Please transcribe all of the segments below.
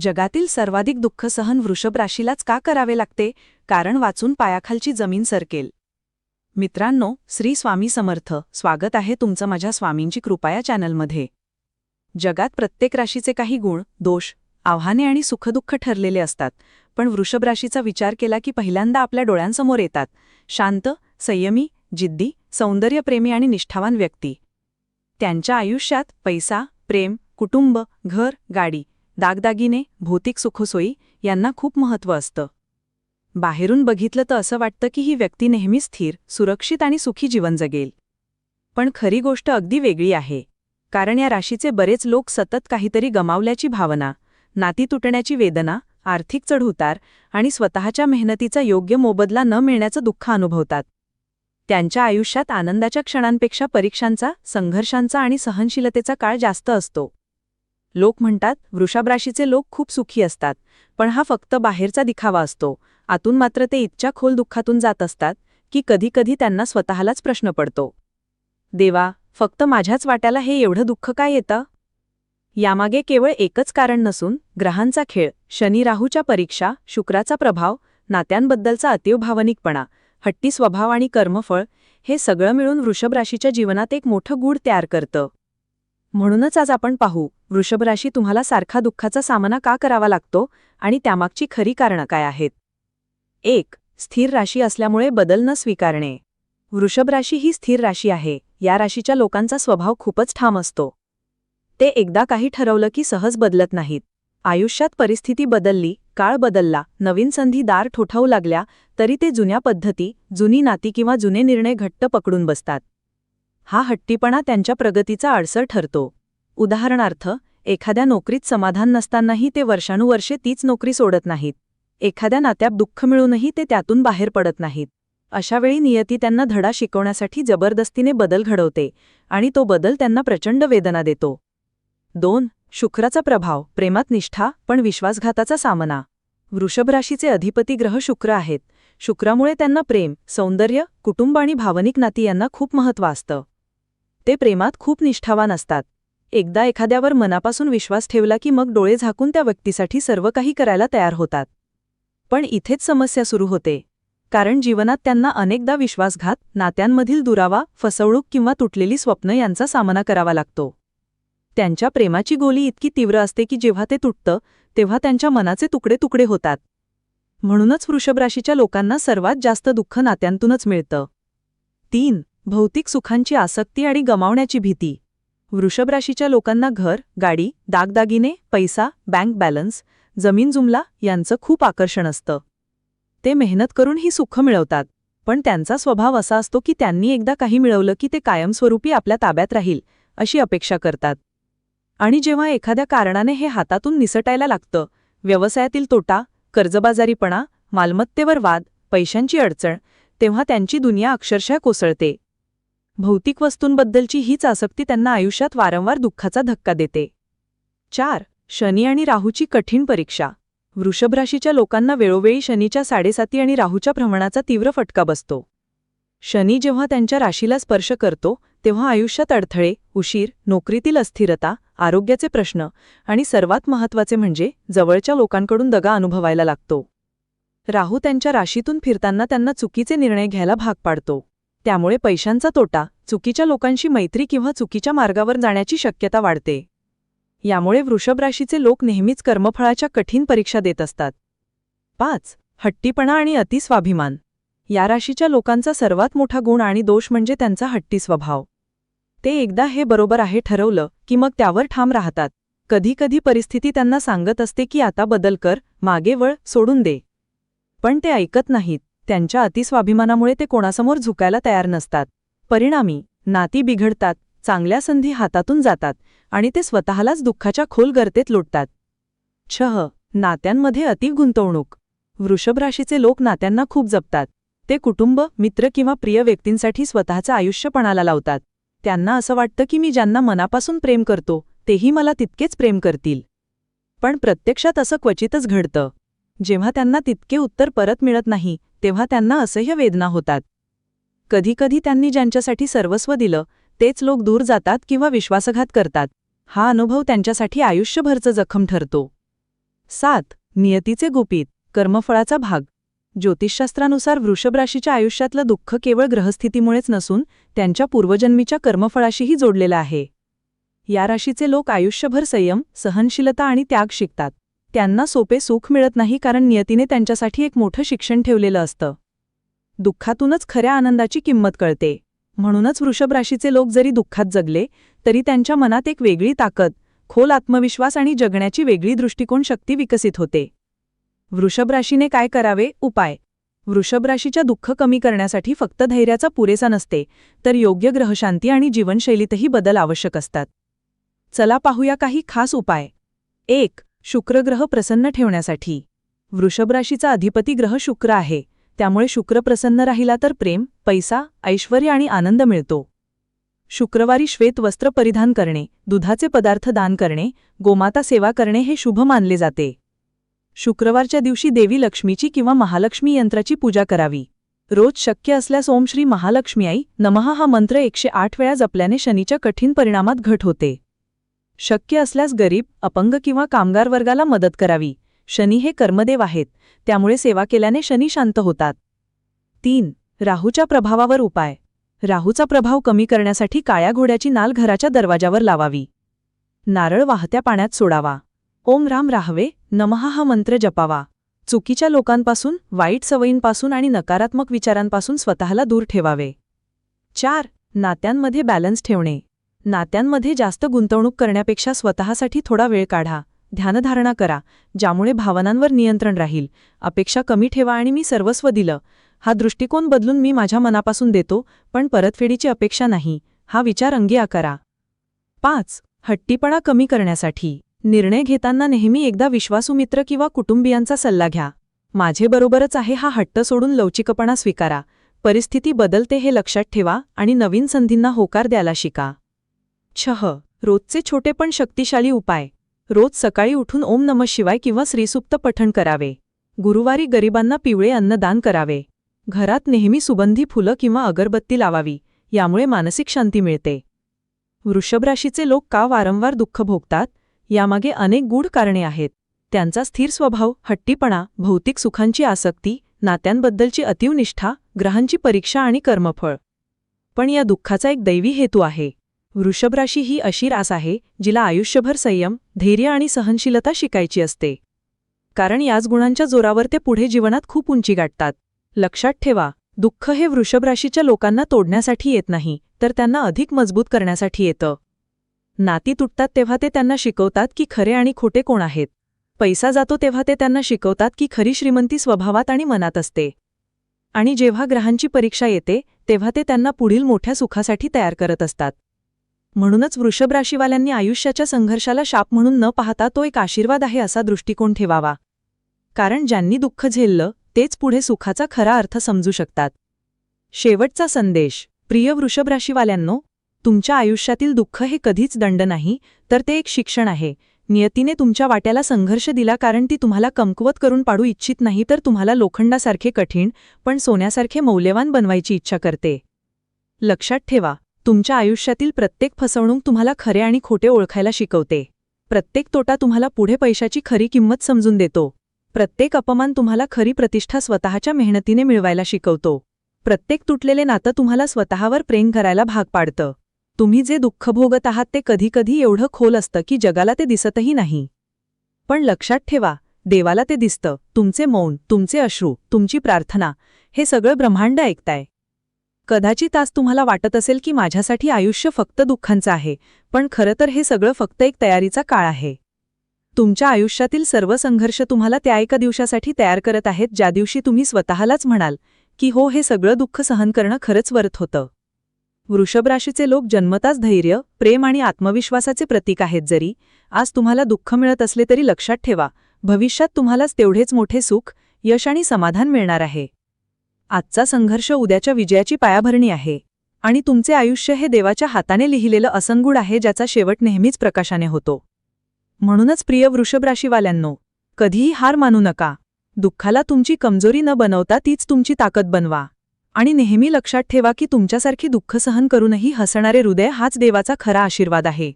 जगातील सर्वाधिक दुःख सहन वृषभ राशीलाच का करावे लागते? कारण वाचून पायाखालची जमीन सरकेल. मित्रांनो श्री स्वामी समर्थ. स्वागत आहे तुमचं माझ्या स्वामींची कृपाया चॅनलमध्ये. जगात प्रत्येक राशीचे काही गुण दोष आव्हाने आणि सुखदुःख ठरलेले असतात. पण वृषभ राशीचा विचार केला की पहिल्यांदा आपल्या डोळ्यांसमोर येतात. शांत संयमी जिद्दी सौंदर्यप्रेमी आणि निष्ठावान व्यक्ती. त्यांच्या आयुष्यात पैसा प्रेम कुटुंब घर गाडी दागदागिने भौतिक सुखसोयी यांना खूप महत्त्व असतं. बाहेरून बघितलं तर असं वाटतं की ही व्यक्ती नेहमी स्थिर सुरक्षित आणि सुखी जीवन जगेल. पण खरी गोष्ट अगदी वेगळी आहे. कारण या राशीचे बरेच लोक सतत काहीतरी गमावल्याची भावना नाती तुटण्याची वेदना आर्थिक चढउतार आणि स्वतःच्या मेहनतीचा योग्य मोबदला न मिळण्याचं दुःख अनुभवतात. त्यांच्या आयुष्यात आनंदाच्या क्षणांपेक्षा परीक्षांचा संघर्षांचा आणि सहनशीलतेचा काळ जास्त असतो. लोक म्हणतात वृषभ राशीचे लोक खूप सुखी असतात पण हा फक्त बाहेरचा दिखावा असतो. आतून मात्र ते इतक्या खोल दुःखातून जात असतात की कधीकधी त्यांना स्वतःलाच प्रश्न पडतो. देवा फक्त माझ्याच वाट्याला हे एवढं दुःख काय येतं? यामागे केवळ एकच कारण नसून ग्रहांचा खेळ शनी राहूच्या परीक्षा शुक्राचा प्रभाव नात्यांबद्दलचा अतीव भावनिकपणा हट्टी स्वभाव आणि कर्मफळ हे सगळं मिळून वृषभ राशीच्या जीवनात एक मोठं गूढ तयार करतं. म्हणूनच आज आपण पाहू वृषभ राशी तुम्हाला सारखा दुःखाचा सामना का करावा लागतो आणि त्यामागची खरी कारणं काय आहेत? एक स्थिर राशी असल्यामुळे बदल न स्वीकारणे. वृषभ राशी ही स्थिर राशी आहे या राशीच्या लोकांचा स्वभाव खूपच ठाम असतो. ते एकदा काही ठरवलं की सहज बदलत नाहीत. आयुष्यात परिस्थिती बदलली काळ बदलला नवीन संधी दार ठोठावू लागल्या तरी ते जुन्या पद्धती जुनी नाती किंवा जुने निर्णय घट्ट पकडून बसतात. हा हट्टीपणा त्यांच्या प्रगतीचा आडसर ठरतो. उदाहरणार्थ एखाद्या नोकरीत समाधान नसतानाही ते वर्षानुवर्षे तीच नोकरी सोडत नाहीत. एखाद्या नात्यात दुःख मिळूनही ते त्यातून बाहेर पडत नाहीत. अशावेळी नियती त्यांना धडा शिकवण्यासाठी जबरदस्तीने बदल घडवते आणि तो बदल त्यांना प्रचंड वेदना देतो. दोन शुक्राचा प्रभाव प्रेमात निष्ठा पण विश्वासघाताचा सामना. वृषभराशीचे अधिपती ग्रह शुक्र आहेत. शुक्रामुळे त्यांना प्रेम सौंदर्य कुटुंब आणि भावनिक नाती यांना खूप महत्त्व असतं. ते प्रेमात खूप निष्ठावान असतात. एकदा एखाद्यावर मनापासून विश्वास ठेवला की मग डोळे झाकून त्या व्यक्तीसाठी सर्व काही करायला तयार होतात. पण इथेच समस्या सुरू होते. कारण जीवनात त्यांना अनेकदा विश्वासघात नात्यांमधील दुरावा फसवणूक किंवा तुटलेली स्वप्न यांचा सामना करावा लागतो. त्यांच्या प्रेमाची गोली इतकी तीव्र असते की जेव्हा ते तुटतं तेव्हा त्यांच्या मनाचे तुकडे तुकडे होतात. म्हणूनच वृषभ राशीच्या लोकांना सर्वात जास्त दुःख नात्यांतूनच मिळतं. तीन भौतिक सुखांची आसक्ती आणि गमावण्याची भीती. वृषभ राशीच्या लोकांना घर गाडी दागदागिने पैसा बँक बॅलन्स जमीन जुमला यांचं खूप आकर्षण असतं. ते मेहनत करून ही सुख मिळवतात. पण त्यांचा स्वभाव असा असतो की त्यांनी एकदा काही मिळवलं की ते कायमस्वरूपी आपल्या ताब्यात राहील अशी अपेक्षा करतात. आणि जेव्हा एखाद्या कारणाने हे हातातून निसटायला लागतं व्यवसायातील तोटा कर्जबाजारीपणा मालमत्तेवर वाद पैशांची अडचण तेव्हा त्यांची दुनिया अक्षरशः कोसळते. भौतिक वस्तूंबद्दलची हीच आसक्ती त्यांना आयुष्यात वारंवार दुःखाचा धक्का देते. चार. शनी आणि राहूची कठीण परीक्षा. वृषभ राशीच्या लोकांना वेळोवेळी शनीच्या साडेसाती आणि राहूच्या भ्रमणाचा तीव्र फटका बसतो. शनी जेव्हा त्यांच्या राशीला स्पर्श करतो तेव्हा आयुष्यात अडथळे उशीर नोकरीतील अस्थिरता आरोग्याचे प्रश्न आणि सर्वात महत्त्वाचे म्हणजे जवळच्या लोकांकडून दगा अनुभवायला लागतो. राहू त्यांच्या राशीतून फिरताना त्यांना चुकीचे निर्णय घ्यायला भाग पाडतो. त्यामुळे पैशांचा तोटा चुकीच्या लोकांशी मैत्री किंवा चुकीच्या मार्गावर जाण्याची शक्यता वाढते. यामुळे वृषभ राशीचे लोक नेहमीच कर्मफळाच्या कठीण परीक्षा देत असतात. पाच. हट्टीपणा आणि अतिस्वाभिमान. या राशीच्या लोकांचा सर्वात मोठा गुण आणि दोष म्हणजे त्यांचा हट्टी स्वभाव. ते एकदा हे बरोबर आहे ठरवलं की मग त्यावर ठाम राहतात. कधीकधी परिस्थिती त्यांना सांगत असते की आता बदल कर मागे वळ सोडून दे. पण ते ऐकत नाहीत. त्यांच्या अतिस्वाभिमानामुळे ते कोणासमोर झुकायला तयार नसतात. परिणामी नाती बिघडतात चांगल्या संधी हातातून जातात आणि ते स्वतःलाच दुःखाच्या खोल गर्तेत लुटतात. छह नात्यांमध्ये अति गुंतवणूक. वृषभ राशीचे लोक नात्यांना खूप जपतात. ते कुटुंब मित्र किंवा प्रिय व्यक्तींसाठी स्वतःचं आयुष्यपणाला लावतात. त्यांना असं वाटतं की मी ज्यांना मनापासून प्रेम करतो तेही मला तितकेच प्रेम करतील. पण प्रत्यक्षात असं क्वचितच घडतं. जेव्हा त्यांना तितके उत्तर परत मिळत नाही तेव्हा त्यांना असह्य वेदना होतात. कधीकधी त्यांनी ज्यांच्यासाठी सर्वस्व दिलं तेच लोक दूर जातात किंवा विश्वासघात करतात. हा अनुभव त्यांच्यासाठी आयुष्यभरचं जखम ठरतो. सात. नियतीचे गुपित कर्मफळाचा भाग. ज्योतिषशास्त्रानुसार वृषभ राशीच्या आयुष्यातलं दुःख केवळ ग्रहस्थितीमुळेच नसून त्यांच्या पूर्वजन्मीच्या कर्मफळाशीही जोडलेलं आहे. या राशीचे लोक आयुष्यभर संयम सहनशीलता आणि त्याग शिकतात. त्यांना सोपे सुख मिळत नाही कारण नियतीने त्यांच्यासाठी एक मोठं शिक्षण ठेवलेलं असतं. दुःखातूनच खऱ्या आनंदाची किंमत कळते. म्हणूनच वृषभ राशीचे लोक जरी दुःखात जगले तरी त्यांच्या मनात एक वेगळी ताकद खोल आत्मविश्वास आणि जगण्याची वेगळी दृष्टिकोन शक्ती विकसित होते. वृषभ राशीने काय करावे? उपाय. वृषभ राशीच्या दुःख कमी करण्यासाठी फक्त धैर्याचा पुरेसा नसते तर योग्य ग्रहशांती आणि जीवनशैलीतही बदल आवश्यक असतात. चला पाहूया काही खास उपाय. एक शुक्रग्रह प्रसन्न ठेवण्यासाठी. वृषभ राशीचा अधिपती ग्रह शुक्र आहे. त्यामुळे शुक्र प्रसन्न राहिला तर प्रेम पैसा ऐश्वर आणि आनंद मिळतो. शुक्रवारी श्वेत वस्त्र परिधान करणे दुधाचे पदार्थ दान करणे गोमाता सेवा करणे हे शुभ मानले जाते. शुक्रवारच्या दिवशी देवी लक्ष्मीची किंवा महालक्ष्मी यंत्राची पूजा करावी. रोज शक्य असल्यास ओम श्री महालक्ष्मी आई नमः हा मंत्र एकशे आठ वेळा जपल्याने शनीच्या कठीण परिणामात घट होते. शक्य असल्यास गरीब अपंग किंवा कामगार वर्गाला मदत करावी. शनी हे कर्मदेव आहेत त्यामुळे सेवा केल्याने शनी शांत होतात. तीन राहूच्या प्रभावावर उपाय. राहूचा प्रभाव कमी करण्यासाठी काळ्या घोड्याची नाल घराच्या दरवाजावर लावावी. नारळ वाहत्या पाण्यात सोडावा. ओम राम राहवे नमहा हा मंत्र जपावा. चुकीच्या लोकांपासून वाईट सवयींपासून आणि नकारात्मक विचारांपासून स्वतःला दूर ठेवावे. चार नात्यांमध्ये बॅलन्स ठेवणे. नात्यांमध्ये जास्त गुंतवणूक करण्यापेक्षा स्वतःसाठी थोडा वेळ काढा. ध्यानधारणा करा ज्यामुळे भावनांवर नियंत्रण राहील. अपेक्षा कमी ठेवा आणि मी सर्वस्व दिलं. हा दृष्टिकोन बदलून मी माझ्या मनापासून देतो पण परतफेडीची अपेक्षा नाही. हा विचार अंगी आकारा. पाच. हट्टीपणा कमी करण्यासाठी. निर्णय घेताना नेहमी एकदा विश्वासू मित्र किंवा कुटुंबियांचा सल्ला घ्या. माझे बरोबरच आहे हा हट्ट सोडून लवचिकपणा स्वीकारा. परिस्थिती बदलते हे लक्षात ठेवा आणि नवीन संधींना होकार द्यायला शिका. छह रोजचे छोटे पण शक्तिशाली उपाय. रोज सकाळी उठून ओम नम शिवाय किंवा श्रीसुप्त पठण करावे. गुरुवारी गरिबांना पिवळे अन्नदान करावे. घरात नेहमी सुगंधी फुलं किंवा अगरबत्ती लावावी यामुळे मानसिक शांती मिळते. वृषभराशीचे लोक का वारंवार दुःख भोगतात? यामागे अनेक गूढ कारणे आहेत. त्यांचा स्थिर स्वभाव हट्टीपणा भौतिक सुखांची आसक्ती नात्यांबद्दलची अतिवनिष्ठा ग्रहांची परीक्षा आणि कर्मफळ. पण या दुःखाचा एक दैवी हेतू आहे. वृषभ राशी ही अशी रास आहे जिला आयुष्यभर संयम धैर्य आणि सहनशीलता शिकायची असते. कारण याच गुणांच्या जोरावर ते पुढे जीवनात खूप उंची गाठतात. लक्षात ठेवा दुःख हे वृषभ राशीच्या लोकांना तोडण्यासाठी येत नाही तर त्यांना अधिक मजबूत करण्यासाठी येतं. नाती तुटतात तेव्हा ते त्यांना शिकवतात की खरे आणि खोटे कोण आहेत. पैसा जातो तेव्हा ते त्यांना शिकवतात की खरी श्रीमंती स्वभावात आणि मनात असते. आणि जेव्हा ग्रहांची परीक्षा येते तेव्हा ते त्यांना पुढील मोठ्या सुखासाठी तयार करत असतात. म्हणूनच वृषभ राशीवाल्यांनी आयुष्याच्या संघर्षाला शाप म्हणून न पाहता तो एक आशीर्वाद आहे असा दृष्टिकोन ठेवावा. कारण ज्यांनी दुःख झेललं तेच पुढे सुखाचा खरा अर्थ समजू शकतात. शेवटचा संदेश. प्रिय वृषभ राशीवाल्यांनो तुमच्या आयुष्यातील दुःख हे कधीच दंड नाही तर ते एक शिक्षण आहे. नियतीने तुमच्या वाट्याला संघर्ष दिला कारण ती तुम्हाला कमकुवत करून पाडू इच्छित नाही तर तुम्हाला लोखंडासारखे कठीण पण सोन्यासारखे मौल्यवान बनवायची इच्छा करते. लक्षात ठेवा. तुमच्या आयुष्यातील प्रत्येक फसवणूक तुम्हाला खरे आणि खोटे ओळखायला शिकवते. प्रत्येक तोटा तुम्हाला पुढे पैशाची खरी किंमत समजून देतो. प्रत्येक अपमान तुम्हाला खरी प्रतिष्ठा स्वतःच्या मेहनतीने मिळवायला शिकवतो. प्रत्येक तुटलेले नातं तुम्हाला स्वतःवर प्रेम करायला भाग पाडतं. तुम्ही जे दुःख भोगत आहात ते कधीकधी एवढं खोल असतं की जगाला ते दिसतही नाही. पण लक्षात ठेवा देवाला ते दिसतं. तुमचे मौन तुमचे अश्रू तुमची प्रार्थना हे सगळं ब्रह्मांड ऐकताय. कदाचित आज तुम्हाला वाटत असेल की माझ्यासाठी आयुष्य फक्त दुःखांचं आहे पण खरं तर हे सगळं फक्त एक तयारीचा काळ आहे. तुमच्या आयुष्यातील सर्व संघर्ष तुम्हाला त्या एका दिवसासाठी तयार करत आहेत ज्या दिवशी तुम्ही स्वतःलाच म्हणाल की हो हे सगळं दुःख सहन करणं खरंच वर्थ होतं. वृषभ राशीचे लोक जन्मताच धैर्य प्रेम आणि आत्मविश्वासाचे प्रतीक आहेत जरी आज तुम्हाला दुःख मिळत असले तरी लक्षात ठेवा भविष्यात तुम्हालाच तेवढेच मोठे सुख यश आणि समाधान मिळणार आहे. आजचा संघर्ष उद्याच्या विजयाची पायाभरणी आहे. आणि तुमचे आयुष्य हे देवाच्या हाताने लिहिलेलं असंगुड आहे ज्याचा शेवट नेहमीच प्रकाशाने होतो. म्हणूनच प्रिय वृषभराशीवाल्यांनो कधीही हार मानू नका. दुःखाला तुमची कमजोरी न बनवता तीच तुमची ताकद बनवा. आणि नेहमी लक्षात ठेवा की तुमच्यासारखी दुःख सहन करूनही हसणारे हृदय हाच देवाचा खरा आशीर्वाद आहे.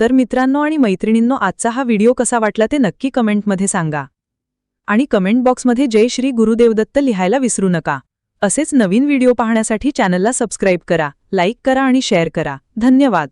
तर मित्रांनो आणि मैत्रिणींनो आजचा हा व्हिडिओ कसा वाटला ते नक्की कमेंटमध्ये सांगा. आणि कमेंट बॉक्समध्ये जय श्री गुरुदेवदत्त लिहायला विसरू नका. असेच नवीन व्हिडिओ पाहण्यासाठी चॅनलला सबस्क्राईब करा लाईक करा आणि शेअर करा. धन्यवाद.